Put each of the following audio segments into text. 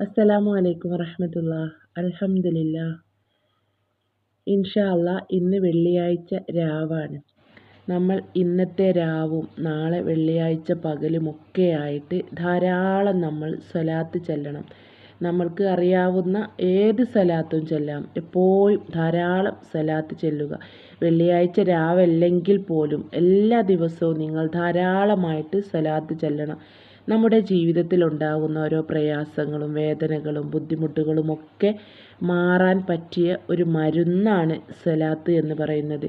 അസ്സലാമു അലൈക്കും വറഹമത്തുള്ള അൽഹംദുലില്ല. ഇൻഷാല്ല ഇന്ന് വെള്ളിയാഴ്ച രാവാണ്. നമ്മൾ ഇന്നത്തെ രാവും നാളെ വെള്ളിയാഴ്ച പകലുമൊക്കെ ആയിട്ട് ധാരാളം നമ്മൾ സ്വലാത്ത് ചെല്ലണം. നമ്മൾക്ക് അറിയാവുന്ന ഏത് സലാത്തും ചെല്ലാം. എപ്പോഴും ധാരാളം സ്ഥലത്ത് ചെല്ലുക. വെള്ളിയാഴ്ച രാവല്ലെങ്കിൽ പോലും എല്ലാ ദിവസവും നിങ്ങൾ ധാരാളമായിട്ട് സ്ഥലത്ത് ചെല്ലണം. നമ്മുടെ ജീവിതത്തിൽ ഉണ്ടാകുന്ന ഓരോ പ്രയാസങ്ങളും വേദനകളും ബുദ്ധിമുട്ടുകളും ഒക്കെ മാറാൻ പറ്റിയ ഒരു മരുന്നാണ് സലാത്ത് എന്ന് പറയുന്നത്.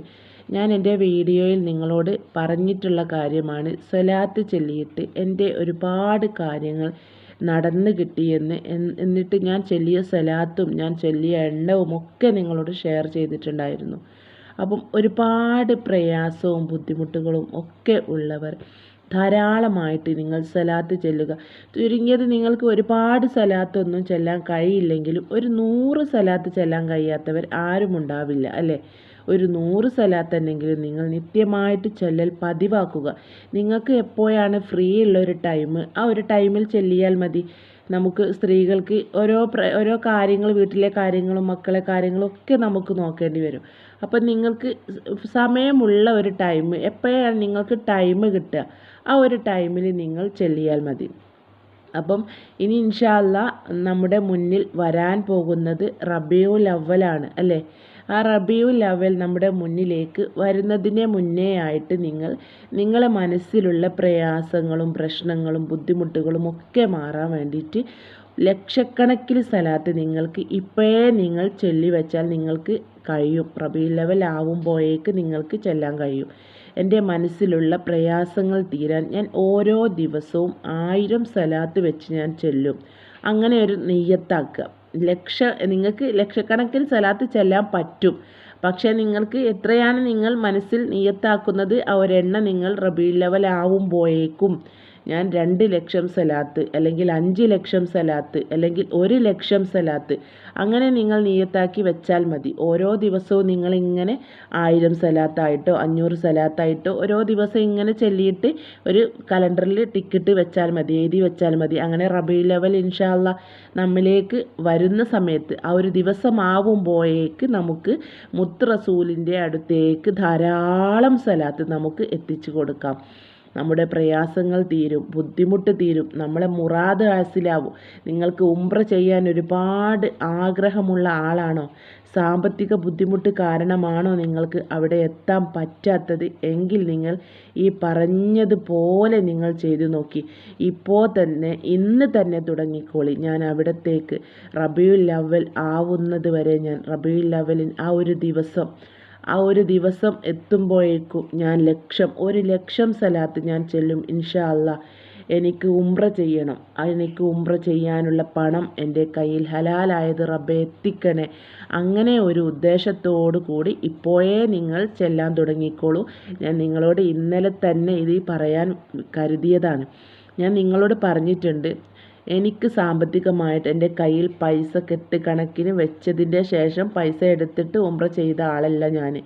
ഞാൻ എന്റെ വീഡിയോയിൽ നിങ്ങളോട് പറഞ്ഞിട്ടുള്ള കാര്യമാണ് സലാത്ത് ചൊല്ലിയിട്ട് എന്റെ ഒരുപാട് കാര്യങ്ങൾ നടന്നു കിട്ടിയെന്ന് എന്നിട്ട് ഞാൻ ചൊല്ലിയ സലാത്തും ഞാൻ ചൊല്ലിയ എണ്ണവും ഒക്കെ നിങ്ങളോട് ഷെയർ ചെയ്തിട്ടുണ്ടായിരുന്നു. അപ്പം ഒരുപാട് പ്രയാസവും ബുദ്ധിമുട്ടുകളും ഒക്കെ ഉള്ളവർ ധാരാളമായിട്ട് നിങ്ങൾ സലാത്ത് ചെല്ലുക. ചുരുങ്ങിയത് നിങ്ങൾക്ക് ഒരുപാട് സലാത്തൊന്നും ചെല്ലാൻ കഴിയില്ലെങ്കിലും ഒരു നൂറ് സലാത്ത് ചെല്ലാൻ കഴിയാത്തവർ ആരും ഉണ്ടാവില്ല അല്ലേ? ഒരു നൂറ് സലാത്തെന്നെങ്കിലും നിങ്ങൾ നിത്യമായിട്ട് ചെല്ലൽ പതിവാക്കുക. നിങ്ങൾക്ക് എപ്പോഴാണ് ഫ്രീ ഉള്ള ഒരു ടൈം ആ ഒരു ടൈമിൽ ചെല്ലിയാൽ മതി. നമുക്ക് സ്ത്രീകൾക്ക് ഓരോ ഓരോ കാര്യങ്ങൾ വീട്ടിലെ കാര്യങ്ങളും മക്കളെ കാര്യങ്ങളും ഒക്കെ നമുക്ക് നോക്കേണ്ടി വരും. അപ്പം നിങ്ങൾക്ക് സമയമുള്ള ഒരു ടൈം എപ്പോഴാണ് നിങ്ങൾക്ക് ടൈം കിട്ടുക? ആ ഒരു ടൈമിൽ നിങ്ങൾ ചെല്ലിയാൽ മതി. അപ്പം ഇനി ഇൻഷാല്ല നമ്മുടെ മുന്നിൽ വരാൻ പോകുന്നത് റബിയു ലവലാണ് അല്ലേ? ആ റബിയു ലവൽ നമ്മുടെ മുന്നിലേക്ക് വരുന്നതിനെ മുന്നേ ആയിട്ട് നിങ്ങൾ നിങ്ങളെ മനസ്സിലുള്ള പ്രയാസങ്ങളും പ്രശ്നങ്ങളും ബുദ്ധിമുട്ടുകളും ഒക്കെ മാറാൻ വേണ്ടിയിട്ട് ലക്ഷക്കണക്കിൽ സ്ഥലത്ത് നിങ്ങൾക്ക് ഇപ്പോഴേ നിങ്ങൾ ചൊല്ലി വെച്ചാൽ നിങ്ങൾക്ക് കഴിയും. റബിയുൽ ലെവൽ ആവുമ്പോഴേക്ക് നിങ്ങൾക്ക് ചെല്ലാൻ കഴിയും. എന്റെ മനസ്സിലുള്ള പ്രയാസങ്ങൾ തീരാൻ ഞാൻ ഓരോ ദിവസവും ആയിരം സ്ഥലത്ത് വെച്ച് ഞാൻ ചൊല്ലും. അങ്ങനെ ഒരു നെയ്യത്താക്കുക. ലക്ഷ നിങ്ങൾക്ക് ലക്ഷക്കണക്കിന് സ്ഥലത്ത് ചെല്ലാൻ പറ്റും. പക്ഷേ നിങ്ങൾക്ക് എത്രയാണ് നിങ്ങൾ മനസ്സിൽ നിയത്താക്കുന്നത് ആ ഒരെണ്ണ നിങ്ങൾ റബീ ലെവൽ ആവുമ്പോഴേക്കും ഞാൻ രണ്ട് ലക്ഷം സലാത്ത് അല്ലെങ്കിൽ അഞ്ച് ലക്ഷം സലാത്ത് അല്ലെങ്കിൽ ഒരു ലക്ഷം സലാത്ത് അങ്ങനെ നിങ്ങൾ നിയത്താക്കി വെച്ചാൽ മതി. ഓരോ ദിവസവും നിങ്ങൾ ഇങ്ങനെ ആയിരം സലാത്തായിട്ടോ അഞ്ഞൂറ് സലാത്തായിട്ടോ ഓരോ ദിവസം ഇങ്ങനെ ചൊല്ലിയിട്ട് ഒരു കലണ്ടറിൽ ടിക്കറ്റ് വെച്ചാൽ മതി എഴുതി വെച്ചാൽ മതി. അങ്ങനെ റബി ലെവൽ ഇൻഷാല്ല നമ്മിലേക്ക് വരുന്ന സമയത്ത് ആ ഒരു ദിവസമാവുമ്പോഴേക്ക് നമുക്ക് മുത്ത് റസൂലിന്റെ അടുത്തേക്ക് ധാരാളം സലാത്ത് നമുക്ക് എത്തിച്ചു കൊടുക്കാം. നമ്മുടെ പ്രയാസങ്ങൾ തീരും ബുദ്ധിമുട്ട് തീരും നമ്മളെ മുറാദ് ഹാസിലാവും നിങ്ങൾക്ക് ഉംറ ചെയ്യാൻ ഒരുപാട് ആഗ്രഹമുള്ള ആളാണോ? സാമ്പത്തിക ബുദ്ധിമുട്ട് കാരണമാണോ നിങ്ങൾക്ക് അവിടെ എത്താൻ പറ്റാത്തത്? എങ്കിൽ നിങ്ങൾ ഈ പറഞ്ഞതുപോലെ നിങ്ങൾ ചെയ്തു നോക്കി. ഇപ്പോൾ തന്നെ ഇന്ന് തന്നെ തുടങ്ങിക്കോളി. ഞാൻ അവിടത്തേക്ക് റബിയുൽ അവൽ ആവുന്നത് വരെ ഞാൻ റബിയുൽ അവലിൻ ആ ഒരു ദിവസം ആ ഒരു ദിവസം എത്തുമ്പോഴേക്കും ഞാൻ ലക്ഷം ഒരു ലക്ഷം സ്ഥലത്ത് ഞാൻ ചെല്ലും ഇൻഷാ അല്ല എനിക്ക് ഉംറ ചെയ്യണം. എനിക്ക് ഉംറ ചെയ്യാനുള്ള പണം എന്റെ കയ്യിൽ ഹലാലായത് റബ്ബെ എത്തിക്കണേ. അങ്ങനെ ഒരു ഉദ്ദേശത്തോടു കൂടി ഇപ്പോഴേ നിങ്ങൾ ചെല്ലാൻ തുടങ്ങിക്കോളൂ. ഞാൻ നിങ്ങളോട് ഇന്നലെ തന്നെ ഇത് പറയാൻ കരുതിയതാണ്. ഞാൻ നിങ്ങളോട് പറഞ്ഞിട്ടുണ്ട് എനിക്ക് സാമ്പത്തികമായിട്ട് എന്റെ കയ്യിൽ പൈസ കെട്ടുകണക്കിന് വെച്ചതിന്റെ ശേഷം പൈസ എടുത്തിട്ട് ഉംറ ചെയ്ത ആളല്ല ഞാൻ.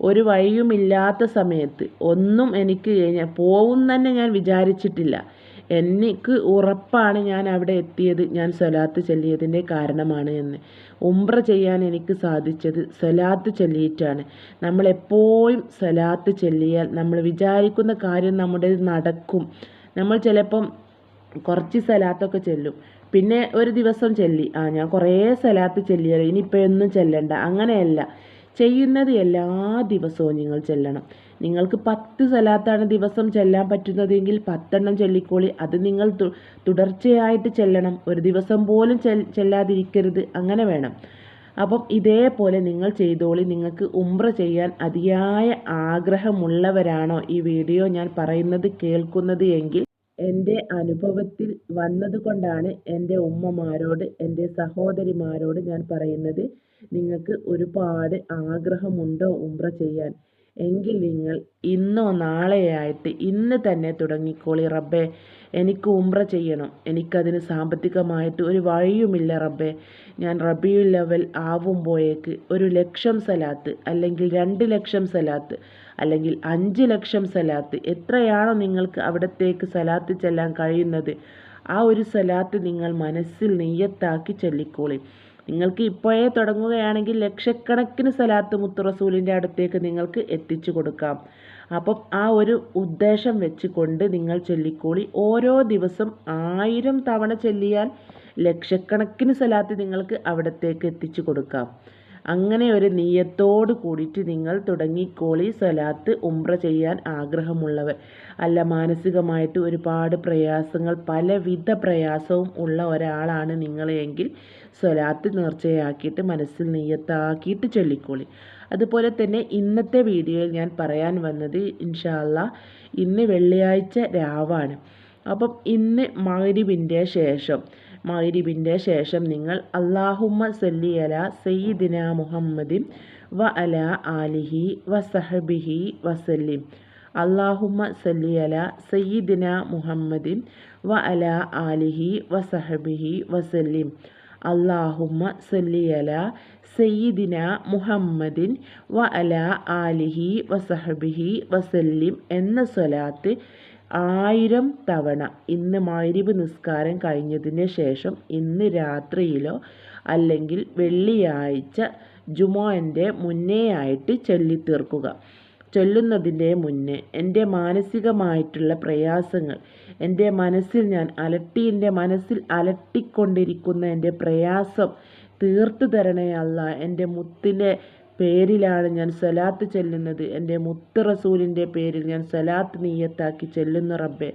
ഒരു വഴിയുമില്ലാത്ത സമയത്ത് ഒന്നും എനിക്ക് പോവും തന്നെ ഞാൻ വിചാരിച്ചിട്ടില്ല. എനിക്ക് ഉറപ്പാണ് ഞാൻ അവിടെ എത്തിയത് ഞാൻ സ്വലാത്ത് ചൊല്ലിയതിന്റെ കാരണമാണ് എന്ന്. ഉംറ ചെയ്യാൻ എനിക്ക് സാധിച്ചത് സ്വലാത്ത് ചൊല്ലിയിട്ടാണ്. നമ്മളെപ്പോഴും സ്വലാത്ത് ചൊല്ലിയാൽ നമ്മൾ വിചാരിക്കുന്ന കാര്യം നമ്മുടെ നടക്കും. നമ്മൾ ചിലപ്പം കുറച്ച് സലാത്തൊക്കെ ചെല്ലും. പിന്നെ ഒരു ദിവസം ചെല്ലി. ആ ഞാൻ കുറേ സലാത്ത് ചെല്ലിയല്ലോ ഇനിയിപ്പോൾ ഒന്നും ചെല്ലണ്ട. അങ്ങനെയല്ല. ചെയ്യുന്നത് എല്ലാ ദിവസവും നിങ്ങൾ ചെല്ലണം. നിങ്ങൾക്ക് പത്ത് സലാത്താണ് ദിവസം ചെല്ലാൻ പറ്റുന്നതെങ്കിൽ പത്തെണ്ണം ചെല്ലിക്കോളി. അത് നിങ്ങൾ തുടർച്ചയായിട്ട് ചെല്ലണം. ഒരു ദിവസം പോലും ചെല്ലാതിരിക്കരുത്. അങ്ങനെ വേണം. അപ്പം ഇതേപോലെ നിങ്ങൾ ചെയ്തോളി. നിങ്ങൾക്ക് ഉംറ ചെയ്യാൻ അതിയായ ആഗ്രഹമുള്ളവരാണോ ഈ വീഡിയോ ഞാൻ പറയുന്നത് കേൾക്കുന്നത് എങ്കിൽ എന്റെ അനുഭവത്തിൽ വന്നതുകൊണ്ടാണ് എന്റെ ഉമ്മമാരോട് എന്റെ സഹോദരിമാരോട് ഞാൻ പറയുന്നത്. നിങ്ങൾക്ക് ഒരുപാട് ആഗ്രഹമുണ്ടോ ഉംറ ചെയ്യാൻ? എങ്കിൽ നിങ്ങൾ ഇന്നോ നാളെയായിട്ട് ഇന്ന് തന്നെ തുടങ്ങിക്കോളി റബ്ബേ. എനിക്ക് ഉംറ ചെയ്യണം. എനിക്കതിന് സാമ്പത്തികമായിട്ട് ഒരു വഴിയുമില്ല റബ്ബേ. ഞാൻ റബിയുൽ ലെവൽ ആവുമ്പോഴേക്ക് ഒരു ലക്ഷം സലാത്ത് അല്ലെങ്കിൽ രണ്ട് ലക്ഷം സലാത്ത് അല്ലെങ്കിൽ അഞ്ച് ലക്ഷം സലാത്ത് എത്രയാണോ നിങ്ങൾക്ക് അവിടത്തേക്ക് സലാത്ത് ചെല്ലാൻ കഴിയുന്നത് ആ ഒരു സലാത്ത് നിങ്ങൾ മനസ്സിൽ നെയ്യത്താക്കി ചൊല്ലിക്കോളി. നിങ്ങൾക്ക് ഇപ്പോഴേ തുടങ്ങുകയാണെങ്കിൽ ലക്ഷക്കണക്കിന് സലാത്ത് മുത്തുറസൂലിന്റെ അടുത്തേക്ക് നിങ്ങൾക്ക് എത്തിച്ചു കൊടുക്കാം. അപ്പം ആ ഒരു ഉദ്ദേശം വെച്ചുകൊണ്ട് നിങ്ങൾ ചൊല്ലിക്കോളി. ഓരോ ദിവസം ആയിരം തവണ ചൊല്ലിയാൽ ലക്ഷക്കണക്കിന് സ്വലാത്ത് നിങ്ങൾക്ക് അവിടത്തേക്ക് എത്തിച്ചു കൊടുക്കാം. അങ്ങനെ ഒരു നീയത്തോട് കൂടിയിട്ട് നിങ്ങൾ തുടങ്ങിക്കോളി സ്വലാത്ത് ഉംറ ചെയ്യാൻ ആഗ്രഹമുള്ളവർ. അല്ല മാനസികമായിട്ട് ഒരുപാട് പ്രയാസങ്ങൾ പലവിധ പ്രയാസവും ഉള്ള ഒരാളാണ് നിങ്ങളെങ്കിൽ സ്വലാത്ത് നേർച്ചയാക്കിയിട്ട് മനസ്സിൽ നീയത്താക്കിയിട്ട് ചൊല്ലിക്കോളി. അതുപോലെ തന്നെ ഇന്നത്തെ വീഡിയോയിൽ ഞാൻ പറയാൻ വന്നത് ഇൻഷാല്ല ഇന്ന് വെള്ളിയാഴ്ച രാവാണ്. അപ്പം ഇന്ന് മഗ്രിബിന്റെ ശേഷം മഗ്രിബിന്റെ ശേഷം നിങ്ങൾ അള്ളാഹുമ്മ സല്ലി അല സയ്യിദിന മുഹമ്മദിൻ വ അല ആലിഹി വ സഹബിഹി വസല്ലിം. അള്ളാഹുമ്മ സല്ലി അല സയ്യിദിന മുഹമ്മദിൻ വ അല ആലിഹി വ സഹബിഹി വസല്ലിം. അള്ളാഹുമ്മ സല്ലിയല സയ്യിദിന മുഹമ്മദിൻ വ അല ആലിഹി വസഹബിഹി വസല്ലിം എന്ന സ്വലാത്ത് ആയിരം തവണ ഇന്ന് മൈരിബ് നിസ്കാരം കഴിഞ്ഞതിന് ശേഷം ഇന്ന് രാത്രിയിലോ അല്ലെങ്കിൽ വെള്ളിയാഴ്ച ജുമോന്റെ മുന്നേ ആയിട്ട് ചൊല്ലിത്തീർക്കുക. ചൊല്ലുന്നതിന്റെ മുന്നേ എന്റെ മാനസികമായിട്ടുള്ള പ്രയാസങ്ങൾ എന്റെ മനസ്സിൽ ഞാൻ അലട്ടി എന്റെ മനസ്സിൽ അലട്ടിക്കൊണ്ടിരിക്കുന്ന എന്റെ പ്രയാസം തീർത്തു തരണേ അല്ല. എന്റെ മുത്തിന്റെ പേരിലാണ് ഞാൻ സലാത്ത് ചെല്ലുന്നത്. എന്റെ മുത്ത് റസൂലിന്റെ പേരിൽ ഞാൻ സലാത്ത് നീയത്താക്കി ചെല്ലുന്ന റബ്ബെ.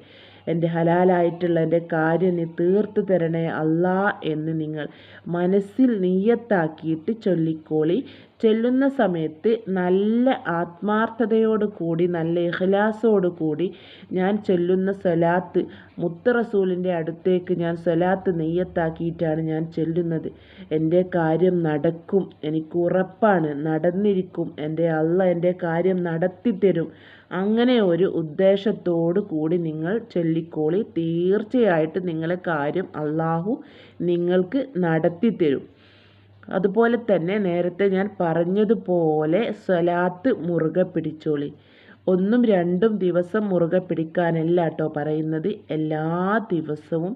എന്റെ ഹലാലായിട്ടുള്ള എന്റെ കാര്യം നീ തീർത്തു തരണേ അല്ലാ എന്ന് നിങ്ങൾ മനസ്സിൽ നീയത്താക്കിയിട്ട് ചൊല്ലിക്കോളി. ചെല്ലുന്ന സമയത്ത് നല്ല ആത്മാർത്ഥതയോട് കൂടി നല്ല ഇഹ്ലാസോട് കൂടി ഞാൻ ചെല്ലുന്ന സ്വലാത്ത് മുത്ത് റസൂലിന്റെ അടുത്തേക്ക് ഞാൻ സ്വലാത്ത് നെയ്യത്താക്കിയിട്ടാണ് ഞാൻ ചെല്ലുന്നത്. എന്റെ കാര്യം നടക്കും എനിക്ക് ഉറപ്പാണ് നടന്നിരിക്കും. എന്റെ അള്ള എന്റെ കാര്യം നടത്തിത്തരും. അങ്ങനെ ഒരു ഉദ്ദേശത്തോടു കൂടി നിങ്ങൾ ചൊല്ലിക്കോളി തീർച്ചയായിട്ടും നിങ്ങളെ കാര്യം അള്ളാഹു നിങ്ങൾക്ക് നടത്തിത്തരും അതുപോലെ തന്നെ നേരത്തെ ഞാൻ പറഞ്ഞതുപോലെ സ്വലാത്ത് മുറുകെ പിടിച്ചോളി. ഒന്നും രണ്ടും ദിവസം മുറുകെ പിടിക്കാനല്ല കേട്ടോ പറയുന്നത്. എല്ലാ ദിവസവും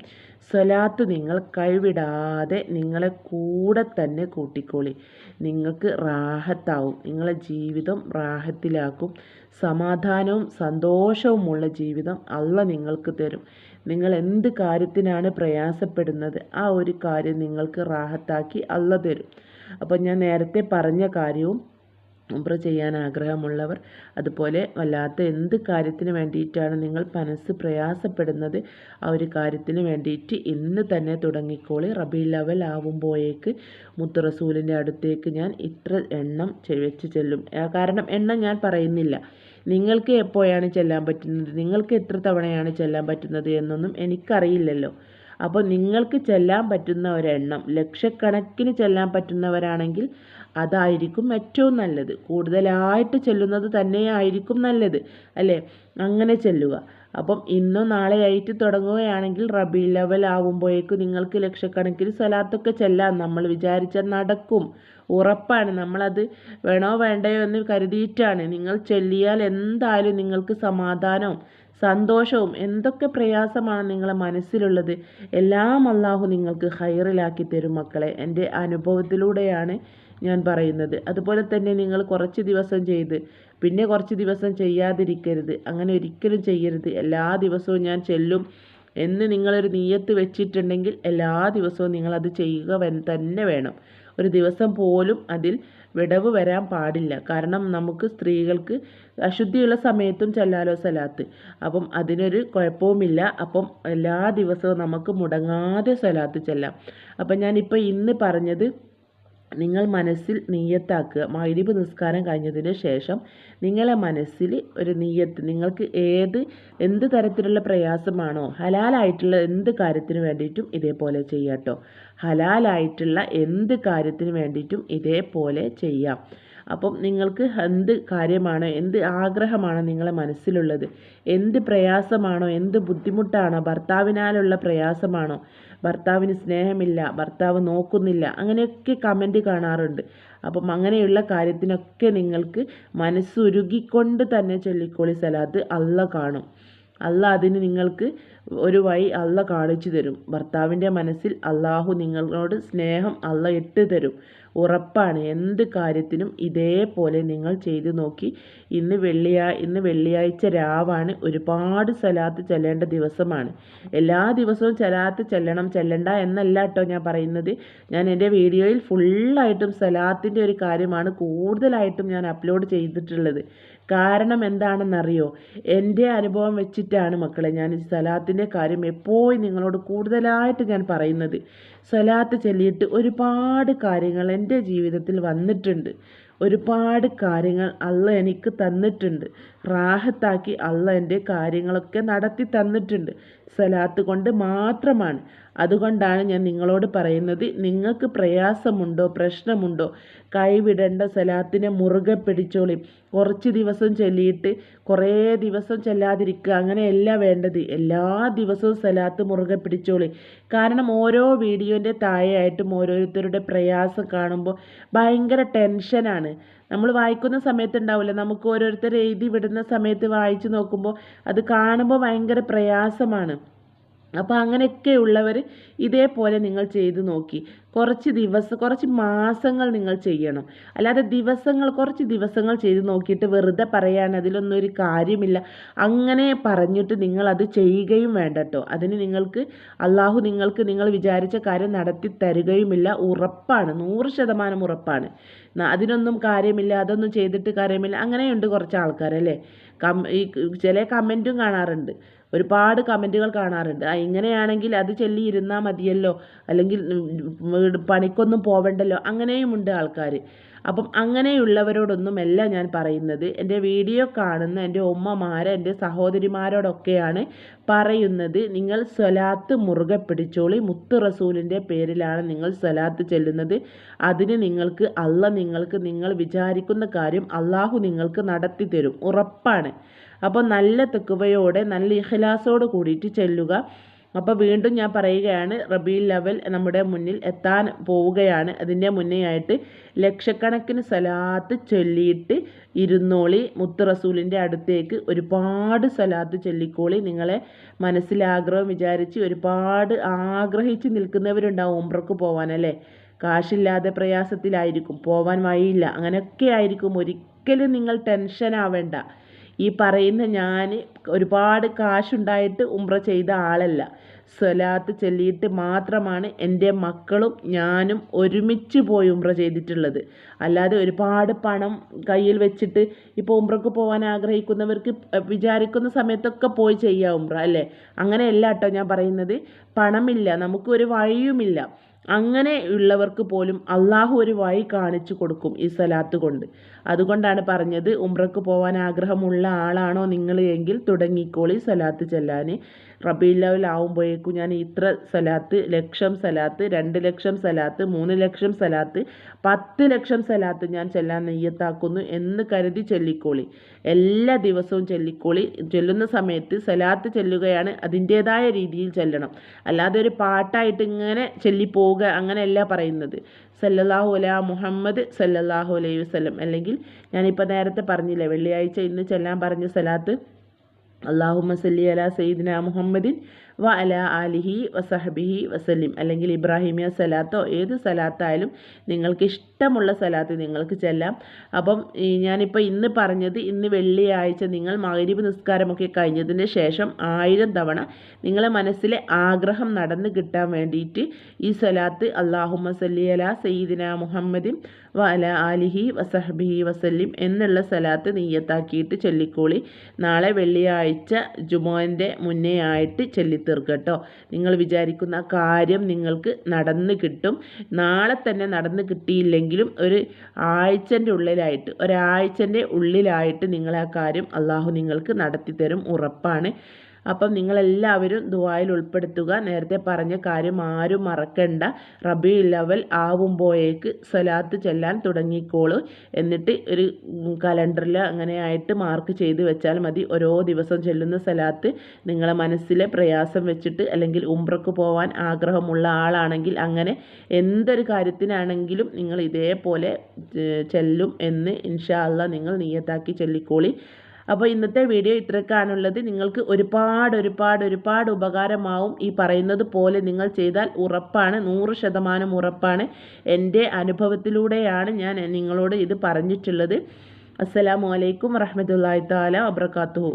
സ്വലാത്ത് നിങ്ങൾ കൈവിടാതെ നിങ്ങളെ കൂടെ തന്നെ കൂട്ടിക്കോളി. നിങ്ങൾക്ക് റാഹത്താവും. നിങ്ങളെ ജീവിതം റാഹത്തിലാക്കും. സമാധാനവും സന്തോഷവുമുള്ള ജീവിതം അള്ള നിങ്ങൾക്ക് തരും. നിങ്ങൾ എന്ത് കാര്യത്തിനാണ് പ്രയാസപ്പെടുന്നത് ആ ഒരു കാര്യം നിങ്ങൾക്ക് റാഹത്താക്കി അള്ള തരും. അപ്പോൾ ഞാൻ നേരത്തെ പറഞ്ഞ കാര്യവും ഉംറ ചെയ്യാൻ ആഗ്രഹമുള്ളവർ അതുപോലെ വല്ലാത്ത എന്ത് കാര്യത്തിന് വേണ്ടിയിട്ടാണ് നിങ്ങൾ മനസ്സ് പ്രയാസപ്പെടുന്നത്? ആ ഒരു കാര്യത്തിന് വേണ്ടിയിട്ട് ഇന്ന് തന്നെ തുടങ്ങിക്കോളി. റബി ലെവൽ ആവുമ്പോഴേക്ക് മുത്ത് റസൂലിന്റെ അടുത്തേക്ക് ഞാൻ ഇത്ര എണ്ണം വെച്ച് ചെല്ലും. കാരണം എണ്ണം ഞാൻ പറയുന്നില്ല. നിങ്ങൾക്ക് എപ്പോഴാണ് ചെല്ലാൻ പറ്റുന്നത്? നിങ്ങൾക്ക് എത്ര തവണയാണ് ചെല്ലാൻ പറ്റുന്നത് എന്നൊന്നും എനിക്കറിയില്ലല്ലോ. അപ്പോൾ നിങ്ങൾക്ക് ചെല്ലാൻ പറ്റുന്ന ഒരെണ്ണം ലക്ഷക്കണക്കിന് ചെല്ലാൻ പറ്റുന്നവരാണെങ്കിൽ അതായിരിക്കും ഏറ്റവും നല്ലത്. കൂടുതലായിട്ട് ചെല്ലുന്നത് തന്നെയായിരിക്കും നല്ലത് അല്ലേ? അങ്ങനെ ചെല്ലുക. അപ്പം ഇന്നോ നാളെയായിട്ട് തുടങ്ങുകയാണെങ്കിൽ റബി ലെവൽ ആവുമ്പോഴേക്കും നിങ്ങൾക്ക് ലക്ഷക്കണക്കിന് സ്ഥലത്തൊക്കെ ചെല്ലാം. നമ്മൾ വിചാരിച്ചാൽ നടക്കും. ഉറപ്പാണ്. നമ്മളത് വേണോ വേണ്ടയോ എന്ന് കരുതിയിട്ടാണ്. നിങ്ങൾ ചെല്ലിയാൽ എന്തായാലും നിങ്ങൾക്ക് സമാധാനവും സന്തോഷവും എന്തൊക്കെ പ്രയാസമാണ് നിങ്ങളെ മനസ്സിലുള്ളത് എല്ലാം അള്ളാഹു നിങ്ങൾക്ക് ഹൈറിലാക്കി തരും മക്കളെ. എന്റെ അനുഭവത്തിലൂടെയാണ് ഞാൻ പറയുന്നത്. അതുപോലെ തന്നെ നിങ്ങൾ കുറച്ച് ദിവസം ചെയ്ത് പിന്നെ കുറച്ച് ദിവസം ചെയ്യാതിരിക്കരുത്. അങ്ങനെ ഒരിക്കലും ചെയ്യരുത്. എല്ലാ ദിവസവും ഞാൻ ചെല്ലും എന്ന് നിങ്ങളൊരു നീയത്ത് വെച്ചിട്ടുണ്ടെങ്കിൽ എല്ലാ ദിവസവും നിങ്ങളത് ചെയ്യുക തന്നെ വേണം. ഒരു ദിവസം പോലും അതിൽ വിടവ് വരാൻ പാടില്ല. കാരണം നമുക്ക് സ്ത്രീകൾക്ക് അശുദ്ധിയുള്ള സമയത്തും ചെല്ലാലോ സലാത്ത്. അപ്പം അതിനൊരു കുഴപ്പവുമില്ല. അപ്പം എല്ലാ ദിവസവും നമുക്ക് മുടങ്ങാതെ സലാത്ത് ചെല്ലാം. അപ്പം ഞാനിപ്പോൾ ഇന്ന് പറഞ്ഞത് നിങ്ങൾ മനസ്സിൽ നീയത്താക്കുക മൈരിബ് നിസ്കാരം കഴിഞ്ഞതിന് ശേഷം നിങ്ങളെ മനസ്സിൽ ഒരു നീയത്ത് നിങ്ങൾക്ക് ഏത് എന്ത് തരത്തിലുള്ള പ്രയാസമാണോ ഹലാലായിട്ടുള്ള എന്ത് കാര്യത്തിന് വേണ്ടിയിട്ടും ഇതേപോലെ ചെയ്യാട്ടോ ഹലാലായിട്ടുള്ള എന്ത് കാര്യത്തിന് വേണ്ടിയിട്ടും ഇതേപോലെ ചെയ്യാം. അപ്പം നിങ്ങൾക്ക് എന്ത് കാര്യമാണോ എന്ത് ആഗ്രഹമാണോ നിങ്ങളെ മനസ്സിലുള്ളത് എന്ത് പ്രയാസമാണോ എന്ത് ബുദ്ധിമുട്ടാണോ ഭർത്താവിനാലുള്ള പ്രയാസമാണോ ഭർത്താവിന് സ്നേഹമില്ല ഭർത്താവ് നോക്കുന്നില്ല അങ്ങനെയൊക്കെ കമന്റ് കാണാറുണ്ട്. അപ്പം അങ്ങനെയുള്ള കാര്യത്തിനൊക്കെ നിങ്ങൾക്ക് മനസ്സുരുകിക്കൊണ്ട് തന്നെ ചൊല്ലിക്കോളി സലാത്ത് അള്ള കാണും. അല്ല അതിന് നിങ്ങൾക്ക് ഒരു വഴി അല്ല കാണിച്ചു തരും. ഭർത്താവിന്റെ മനസ്സിൽ അള്ളാഹു നിങ്ങളോട് സ്നേഹം അല്ല ഇട്ട് തരും. ഉറപ്പാണ്. എന്ത് കാര്യത്തിനും ഇതേപോലെ നിങ്ങൾ ചെയ്തു നോക്കി. ഇന്ന് വെള്ളിയാ ഇന്ന് വെള്ളിയാഴ്ച രാവാണ്. ഒരുപാട് സലാത്ത് ചെല്ലേണ്ട ദിവസമാണ്. എല്ലാ ദിവസവും സലാത്ത് ചെല്ലണം. ചെല്ലണ്ട എന്നല്ല കേട്ടോ ഞാൻ പറയുന്നത്. ഞാൻ എന്റെ വീഡിയോയിൽ ഫുള്ളായിട്ടും സലാത്തിന്റെ ഒരു കാര്യമാണ് കൂടുതലായിട്ടും ഞാൻ അപ്ലോഡ് ചെയ്തിട്ടുള്ളത്. കാരണം എന്താണെന്നറിയോ? എന്റെ അനുഭവം വെച്ചിട്ടാണ് മക്കളെ ഞാൻ സലാത്തിന്റെ കാര്യം എപ്പോഴും നിങ്ങളോട് കൂടുതലായിട്ട് ഞാൻ പറയുന്നത്. സലാത്ത് ചൊല്ലിയിട്ട് ഒരുപാട് കാര്യങ്ങൾ എന്റെ ജീവിതത്തിൽ വന്നിട്ടുണ്ട്. ഒരുപാട് കാര്യങ്ങൾ അള്ള എനിക്ക് തന്നിട്ടുണ്ട്. റാഹത്താക്കി അള്ള എന്റെ കാര്യങ്ങളൊക്കെ നടത്തി തന്നിട്ടുണ്ട്. സലാത്ത് കൊണ്ട് മാത്രമാണ്. അതുകൊണ്ടാണ് ഞാൻ നിങ്ങളോട് പറയുന്നത് നിങ്ങൾക്ക് പ്രയാസമുണ്ടോ പ്രശ്നമുണ്ടോ കൈവിടേണ്ട സലാത്തിനെ മുറുകെ പിടിച്ചോളി. കുറച്ച് ദിവസം ചൊല്ലിയിട്ട് കുറേ ദിവസം ചെല്ലാതിരിക്കുക അങ്ങനെയല്ല വേണ്ടത്. എല്ലാ ദിവസവും സലാത്ത് മുറുകെ പിടിച്ചോളി. കാരണം ഓരോ വീഡിയോന്റെ താഴെയായിട്ടും ഓരോരുത്തരുടെ പ്രയാസം കാണുമ്പോൾ ഭയങ്കര ടെൻഷനാണ്. നമ്മൾ വായിക്കുന്ന സമയത്ത് ഉണ്ടാവില്ല നമുക്ക് ഓരോരുത്തർ എഴുതി വിടുന്ന സമയത്ത് വായിച്ചു നോക്കുമ്പോൾ അത് കാണുമ്പോൾ ഭയങ്കര പ്രയാസമാണ്. അപ്പോൾ അങ്ങനെയൊക്കെയുള്ളവർ ഇതേപോലെ നിങ്ങൾ ചെയ്തു നോക്കി. കുറച്ച് ദിവസം കുറച്ച് മാസങ്ങൾ നിങ്ങൾ ചെയ്യണം. അല്ലാതെ ദിവസങ്ങൾ കുറച്ച് ദിവസങ്ങൾ ചെയ്ത് നോക്കിയിട്ട് വെറുതെ പറയാൻ അതിലൊന്നും ഒരു കാര്യമില്ല. അങ്ങനെ പറഞ്ഞിട്ട് നിങ്ങൾ അത് ചെയ്യുകയും വേണ്ട കേട്ടോ അതിന് നിങ്ങൾക്ക് അള്ളാഹു നിങ്ങൾക്ക് നിങ്ങൾ വിചാരിച്ച കാര്യം നടത്തി തരുകയുമില്ല. ഉറപ്പാണ്. നൂറ് ശതമാനം ഉറപ്പാണ്. അതിനൊന്നും കാര്യമില്ല. അതൊന്നും ചെയ്തിട്ട് കാര്യമില്ല. അങ്ങനെയുണ്ട് കുറച്ച് ആൾക്കാരല്ലേ? കം ഈ ചില കമന്റും കാണാറുണ്ട്. ഒരുപാട് കമന്റുകൾ കാണാറുണ്ട്. ഇങ്ങനെയാണെങ്കിൽ അത് ചൊല്ലി ഇരുന്നാൽ മതിയല്ലോ. അല്ലെങ്കിൽ പണിക്കൊന്നും പോവണ്ടല്ലോ. അങ്ങനെയുമുണ്ട് ആൾക്കാർ അപ്പം അങ്ങനെയുള്ളവരോടൊന്നുമല്ല ഞാൻ പറയുന്നത്. എന്റെ വീഡിയോ കാണുന്ന എന്റെ ഉമ്മമാരെ എന്റെ സഹോദരിമാരോടൊക്കെയാണ് പറയുന്നത്. നിങ്ങൾ സ്വലാത്ത് മുറുകെ പിടിച്ചോളി. മുത്ത് റസൂലിന്റെ പേരിലാണ് നിങ്ങൾ സ്വലാത്ത് ചെല്ലുന്നത്. അതിന് നിങ്ങൾക്ക് അല്ല നിങ്ങൾക്ക് നിങ്ങൾ വിചാരിക്കുന്ന കാര്യം അള്ളാഹു നിങ്ങൾക്ക് നടത്തി തരും ഉറപ്പാണ്. അപ്പോൾ നല്ല തെക്കുവയോടെ നല്ല ഇഖ്ലാസോട് കൂടിയിട്ട് ചെല്ലുക. അപ്പോൾ വീണ്ടും ഞാൻ പറയുകയാണ് റബീൽ ലെവൽ നമ്മുടെ മുന്നിൽ എത്താൻ പോവുകയാണ്. അതിന്റെ മുന്നേ ആയിട്ട് ലക്ഷക്കണക്കിന് സലാത്ത് ചൊല്ലിയിട്ട് ഇരുന്നോളി. മുത്ത് റസൂലിന്റെ അടുത്തേക്ക് ഒരുപാട് സലാത്ത് ചൊല്ലിക്കോളി. നിങ്ങളെ മനസ്സിലാഗ്രഹം വിചാരിച്ച് ഒരുപാട് ആഗ്രഹിച്ച് നിൽക്കുന്നവരുണ്ടാവും ഉംറക്ക് പോകാനല്ലേ കാശില്ലാതെ പ്രയാസത്തിലായിരിക്കും. പോവാൻ വഴിയില്ല. അങ്ങനെയൊക്കെ ആയിരിക്കും. ഒരിക്കലും നിങ്ങൾ ടെൻഷൻ ആവേണ്ട ഈ പറയുന്ന ഞാൻ ഒരുപാട് കാശുണ്ടായിട്ട് ഉംറ ചെയ്ത ആളല്ല. സ്വലാത്ത് ചൊല്ലിയിട്ട് മാത്രമാണ് എന്റെ മക്കളും ഞാനും ഒരുമിച്ച് പോയി ഉംറ ചെയ്തിട്ടുള്ളത്. അല്ലാതെ ഒരുപാട് പണം കയ്യിൽ വെച്ചിട്ട് ഇപ്പോൾ ഉംറക്ക് പോകാൻ ആഗ്രഹിക്കുന്നവർക്ക് വിചാരിക്കുന്ന സമയത്തൊക്കെ പോയി ചെയ്യാം ഉംറ അല്ലേ? അങ്ങനെയല്ല കേട്ടോ ഞാൻ പറയുന്നത്. പണമില്ല നമുക്കൊരു വഴിയുമില്ല. അങ്ങനെ ഉള്ളവർക്ക് പോലും അള്ളാഹു ഒരു വഴി കാണിച്ചു കൊടുക്കും ഈ സലാത്ത് കൊണ്ട്. അതുകൊണ്ടാണ് പറഞ്ഞത് ഉംറക്ക് പോകാൻ ആഗ്രഹമുള്ള ആളാണോ നിങ്ങൾ എങ്കിൽ തുടങ്ങിക്കോളി സലാത്ത് ചെല്ലാൻ റബീലവൽ ആവുമ്പോഴേക്കും ഞാൻ ഇത്ര സലാത്ത് ലക്ഷം സലാത്ത് രണ്ട് ലക്ഷം സലാത്ത് മൂന്ന് ലക്ഷം സലാത്ത് പത്ത് ലക്ഷം സലാത്ത് ഞാൻ ചെല്ലാൻ നെയ്യത്താക്കുന്നു എന്ന് കരുതി ചൊല്ലിക്കോളി. എല്ലാ ദിവസവും ചൊല്ലിക്കോളി. ചൊല്ലുന്ന സമയത്ത് സലാത്ത് ചെല്ലുകയാണ് അതിന്റേതായ രീതിയിൽ ചെല്ലണം. അല്ലാതെ ഒരു പാട്ടായിട്ട് ഇങ്ങനെ ചൊല്ലിപ്പോവുക അങ്ങനെയല്ല പറയുന്നത്. സല്ലല്ലാഹു അല മുഹമ്മദ് സല്ലല്ലാഹു അലൈഹി വസ്ലം അല്ലെങ്കിൽ ഞാനിപ്പോൾ നേരത്തെ പറഞ്ഞില്ലേ വെള്ളിയാഴ്ച ഇന്ന് ചെല്ലാൻ പറഞ്ഞ സലാത്ത് അള്ളാഹുമ്മ സല്ലി അല സയ്യിദിന മുഹമ്മദിൻ വ അല ആലിഹി വസഹബിഹി വസലിം അല്ലെങ്കിൽ ഇബ്രാഹിമിയ സലാത്തോ ഏത് സലാത്തായാലും നിങ്ങൾക്ക് ഇഷ്ടമുള്ള സലാത്ത് നിങ്ങൾക്ക് ചെല്ലാം. അപ്പം ഞാനിപ്പോൾ ഇന്ന് പറഞ്ഞത് ഇന്ന് വെള്ളിയാഴ്ച നിങ്ങൾ മകരീബ് നിസ്കാരമൊക്കെ കഴിഞ്ഞതിന് ശേഷം ആയിരം തവണ നിങ്ങളെ മനസ്സിലെ ആഗ്രഹം നടന്നു കിട്ടാൻ വേണ്ടിയിട്ട് ഈ സലാത്ത് അള്ളാഹുമ്മ സല്ലി അല സയ്യിദിന മുഹമ്മദിൻ വ അല ആലിഹി വസഹബിഹി വസല്ലിം എന്നുള്ള സലാത്ത് നീയത്താക്കിയിട്ട് ചൊല്ലിക്കോളി. നാളെ വെള്ളിയാഴ്ച ജുമോന്റെ മുന്നേ ആയിട്ട് ചൊല്ലി തീർക്കട്ടോ നിങ്ങൾ വിചാരിക്കുന്ന കാര്യം നിങ്ങൾക്ക് നടന്നു കിട്ടും. നാളെ തന്നെ നടന്നു കിട്ടിയില്ലെങ്കിലും ഒരു ആഴ്ചന്റെ ഉള്ളിലായിട്ട് ഒരാഴ്ചന്റെ ഉള്ളിലായിട്ട് നിങ്ങൾ ആ കാര്യം അള്ളാഹു നിങ്ങൾക്ക് നടത്തി തരും ഉറപ്പാണ്. അപ്പം നിങ്ങളെല്ലാവരും ദുബായിൽ ഉൾപ്പെടുത്തുക. നേരത്തെ പറഞ്ഞ കാര്യം ആരും മറക്കണ്ട. റബി ലെവൽ ആവുമ്പോഴേക്ക് സലാത്ത് ചെല്ലാൻ തുടങ്ങിക്കോളൂ. എന്നിട്ട് ഒരു കലണ്ടറിൽ അങ്ങനെ ആയിട്ട് മാർക്ക് ചെയ്ത് വെച്ചാൽ മതി. ഓരോ ദിവസം ചെല്ലുന്ന സലാത്ത് നിങ്ങളെ മനസ്സിലെ പ്രയാസം വെച്ചിട്ട് അല്ലെങ്കിൽ ഉംറക്ക് പോകാൻ ആഗ്രഹമുള്ള ആളാണെങ്കിൽ അങ്ങനെ എന്തൊരു കാര്യത്തിനാണെങ്കിലും നിങ്ങൾ ഇതേപോലെ ചെല്ലും എന്ന് ഇൻഷാ അല്ല നിങ്ങൾ നീയത്താക്കി ചൊല്ലിക്കോളി. അപ്പോൾ ഇന്നത്തെ വീഡിയോ ഇത്രക്കാണുള്ളത് നിങ്ങൾക്ക് ഒരുപാട് ഒരുപാട് ഒരുപാട് ഉപകാരമാവും ഈ പറയുന്നത് പോലെ നിങ്ങൾ ചെയ്താൽ ഉറപ്പാണ്. നൂറ് ശതമാനം ഉറപ്പാണ്. എന്റെ അനുഭവത്തിലൂടെയാണ് ഞാൻ നിങ്ങളോട് ഇത് പറഞ്ഞിട്ടുള്ളത്. അസ്സലാമു അലൈക്കും വറഹമത്തല്ലാഹി താല വബർക്കാത്തുഹു